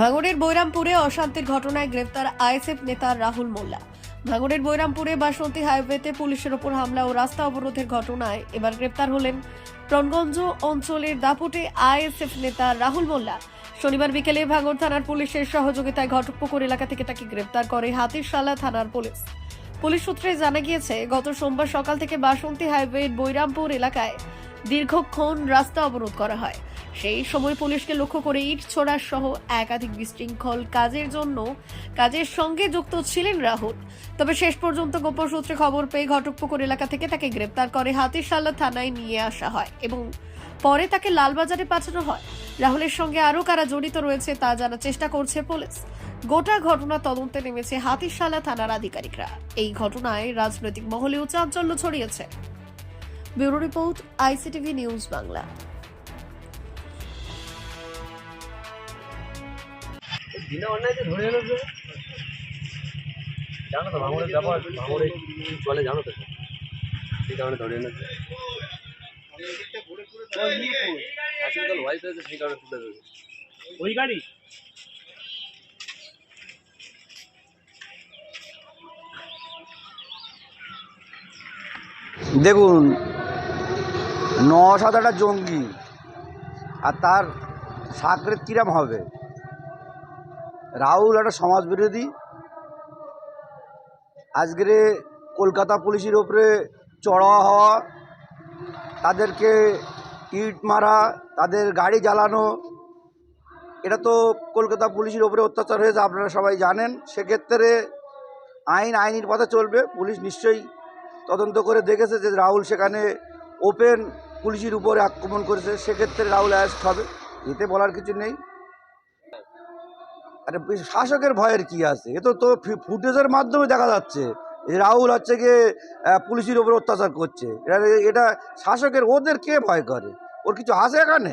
ভাঙড়ের বৈরামপুরে অশান্তির ঘটনায় গ্রেফতার আইএসএফ নেতা রাহুল মোল্লা। ভাঙড়ের বৈরামপুরে বাসন্তী হাইওয়েতে পুলিশের ওপর হামলা ও রাস্তা অবরোধের ঘটনায় এবার গ্রেপ্তার হলেন প্রণগঞ্জ অঞ্চলের দাপুটে আইএসএফ নেতা রাহুল মোল্লা। শনিবার বিকেলে ভাঙড় থানার পুলিশের সহযোগিতায় ঘটকপুকুর এলাকা থেকে তাকে গ্রেপ্তার করে হাতিরশালা থানার পুলিশ। পুলিশ সূত্রে জানা গিয়েছে, গত সোমবার সকাল থেকে বাসন্তী হাইওয়ের বৈরামপুর এলাকায় দীর্ঘক্ষণ রাস্তা অবরোধ করা হয়। সেই সময় পুলিশকে লক্ষ্য করে ইট ছোড়ার সহ একাধিক বিশৃঙ্খল কাজের জন্য কাজের সঙ্গে যুক্ত ছিলেন রাহুল। তবে শেষ পর্যন্ত গোপন সূত্রে খবর পেয়ে ঘটকপুকুর এলাকা থেকে তাকে গ্রেপ্তার করে হাতিরশালা থানায় নিয়ে আসা হয় এবং পরে তাকে লালবাজারে পাঠানো হয়। রাহুলের সঙ্গে আরও কারা জড়িত রয়েছে তা জানার চেষ্টা করছে পুলিশ। গোটা ঘটনা তদন্তে নেমেছে হাতিশালা থানার আধিকারিকরা। এই ঘটনায় রাজনৈতিক মহলেও চাঞ্চল্য ছড়িয়েছে। Bureau report, ICTV news Bangla. বিনা অন্যায়তে ধরে এলো জানো তো ভাঙড়ের ব্যাপার ভাঙড়ে কি চলে জানো তো সেই কারণে ধরে এনেছে? হয়েছে সেই কারণে ওই গাড়ি? দেখুন ন সাত জঙ্গি আর তার সাকরেত কিরাম হবে? রাহুল একটা সমাজবিরোধী। আজকের কলকাতা পুলিশের ওপরে চড়া হওয়া, তাদেরকে ইট মারা, তাদের গাড়ি জ্বালানো, এটা তো কলকাতা পুলিশের ওপরে অত্যাচার হয়েছে, আপনারা সবাই জানেন। সেক্ষেত্রে আইন আইনের পথে চলবে, পুলিশ নিশ্চয়ই তদন্ত করে দেখেছে যে রাহুল সেখানে ওপেন পুলিশের উপরে আক্রমণ করেছে, সেক্ষেত্রে রাহুল অ্যারেস্ট হবে। এতে বলার কিছু নেই। আরে শাসকের ভয়ের কি আছে? এ তো তো ফুটেজের মাধ্যমে দেখা যাচ্ছে রাহুল হচ্ছে গিয়ে পুলিশের ওপর অত্যাচার করছে। এটা এটা শাসকের, ওদের কে ভয় করে? ওর কিছু আছে এখানে?